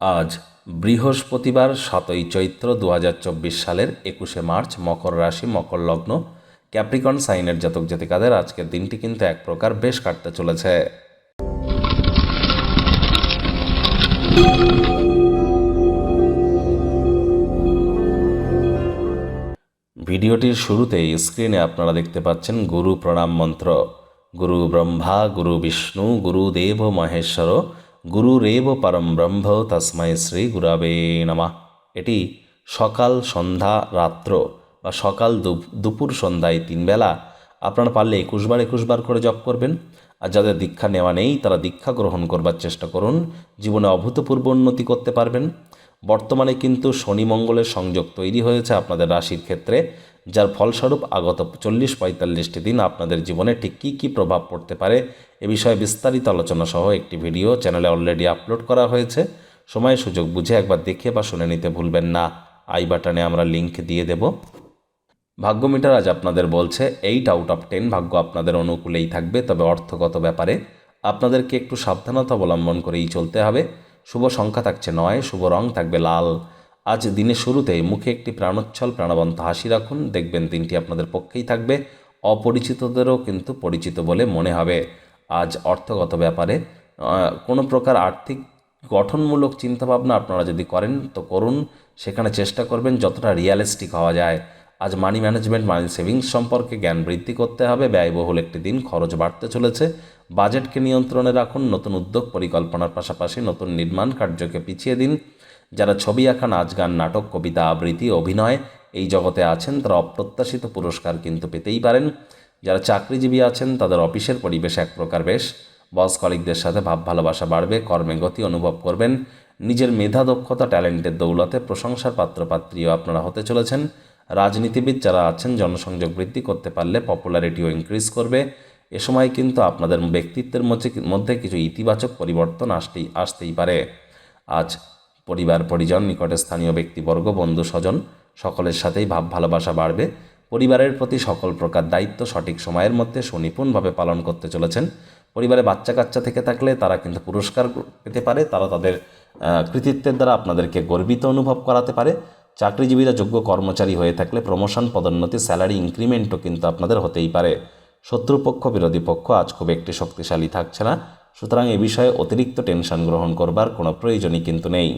আজ বৃহস্পতিবার, সাতই চৈত্র দু হাজার চব্বিশ সালের একুশে মার্চ, মকর রাশি, মকর লগ্ন, ক্যাপ্রিকন সাইনের জাতক জাতিকাদের আজকের দিনটি কিন্তু এক প্রকার বেশ কাটতে চলেছে। ভিডিওটির শুরুতেই স্ক্রিনে আপনারা দেখতে পাচ্ছেন গুরু প্রণাম মন্ত্র। গুরু ব্রহ্মা, গুরু বিষ্ণু গুরুদেব মহেশ্বর গুরুরেব পরম ব্রহ্ম তস্মৈ শ্রী গুরাবে নমঃ। এটি সকাল, সন্ধ্যা, রাত্র বা সকাল, দুপ- দুপুর, সন্ধ্যায় তিন বেলা। আপনারা পারলে একুশবার একুশবার করে জপ করবেন। আর যাদের দীক্ষা নেওয়া নেই, তারা দীক্ষা গ্রহণ করবার চেষ্টা করুন। জীবনে অভূতপূর্ব উন্নতি করতে পারবেন। বর্তমানে কিন্তু শনি মঙ্গলের সংযোগ তৈরি হয়েছে আপনাদের রাশির ক্ষেত্রে। যার ফলস্বরূপ আগত চল্লিশ পঁয়তাল্লিশটি দিন আপনাদের জীবনে ঠিক কী কী প্রভাব পড়তে পারে এ বিষয়ে বিস্তারিত আলোচনা সহ একটি ভিডিও চ্যানেলে অলরেডি আপলোড করা হয়েছে। সময়, সুযোগ বুঝে একবার দেখে বা শুনে নিতে ভুলবেন না। আই বাটনে আমরা লিংক দিয়ে দেব। ভাগ্য মিটার আজ আপনাদের বলছে, এইট আউট অফ টেন ভাগ্য আপনাদের অনুকূলেই থাকবে, তবে অর্থগত ব্যাপারে আপনাদেরকে একটু সাবধানতা অবলম্বন করেই চলতে হবে। শুভ সংখ্যা থাকছে নয়, শুভ রং থাকবে লাল। আজ দিনের শুরুতেই মুখে একটি প্রাণোচ্ছল প্রাণবন্ত হাসি রাখুন। দেখবেন দিনটি আপনাদের পক্ষেই থাকবে। অপরিচিতদেরও কিন্তু পরিচিত বলে মনে হবে। আজ অর্থগত ব্যাপারে কোনো প্রকার আর্থিক গঠনমূলক চিন্তাভাবনা আপনারা যদি করেন, তো করুন। সেখানে চেষ্টা করবেন যতটা রিয়ালিস্টিক হওয়া যায়। আজ মানি ম্যানেজমেন্ট মানি সেভিংস সম্পর্কে জ্ঞান বৃদ্ধি করতে হবে। ব্যয়বহুল একটি দিন, খরচ বাড়তে চলেছে। বাজেটকে নিয়ন্ত্রণে রাখুন। নতুন উদ্যোগ, পরিকল্পনার পাশাপাশি নতুন নির্মাণ কার্যকে পিছিয়ে দিন। যারা ছবি আঁকা, নাচ গান, নাটক, কবিতা, আবৃত্তি, অভিনয় এই জগতে আছেন, তারা অপ্রত্যাশিত পুরস্কার কিন্তু পেতেই পারেন। যারা চাকরিজীবী আছেন, তাদের অফিসের পরিবেশ এক প্রকার বেশ। বস কলিকদের সাথে ভাব ভালোবাসা বাড়বে, কর্মে গতি অনুভব করবেন। নিজের মেধা, দক্ষতা, ট্যালেন্টের দৌলতে প্রশংসার পাত্রপাত্রীও আপনারা হতে চলেছেন। রাজনীতিবিদ যারা আছেন, জনসংযোগ বৃদ্ধি করতে পারলে পপুলারিটিও ইনক্রিজ করবে। এ সময় কিন্তু আপনাদের ব্যক্তিত্বের মধ্যে মধ্যে কিছু ইতিবাচক পরিবর্তন আসতেই আসতেই পারে। আজ পরিবার, পরিজন, নিকটে স্থানীয় ব্যক্তিবর্গ, বন্ধু, স্বজন, সকলের সাথেই ভাব, ভালোবাসা বাড়বে। পরিবারের প্রতি সকল প্রকার দায়িত্ব সঠিক সময়ের মধ্যে সুনিপুণভাবে পালন করতে চলেছেন। পরিবারে বাচ্চা কাচ্চা থেকে থাকলে তারা কিন্তু পুরস্কার পেতে পারে, তারা তাদের কৃতিত্বের দ্বারা আপনাদেরকে গর্বিত অনুভব করাতে পারে। চাকরিজীবীরা যোগ্য কর্মচারী হয়ে থাকলে প্রমোশন পদোন্নতি স্যালারি ইনক্রিমেন্টও কিন্তু আপনাদের হতেই পারে। শত্রুপক্ষ, বিরোধী পক্ষ আজ খুব একটি শক্তিশালী থাকছে না। সুতরাং এ বিষয়ে অতিরিক্ত টেনশন গ্রহণ করবার কোনো প্রয়োজনই কিন্তু নেই।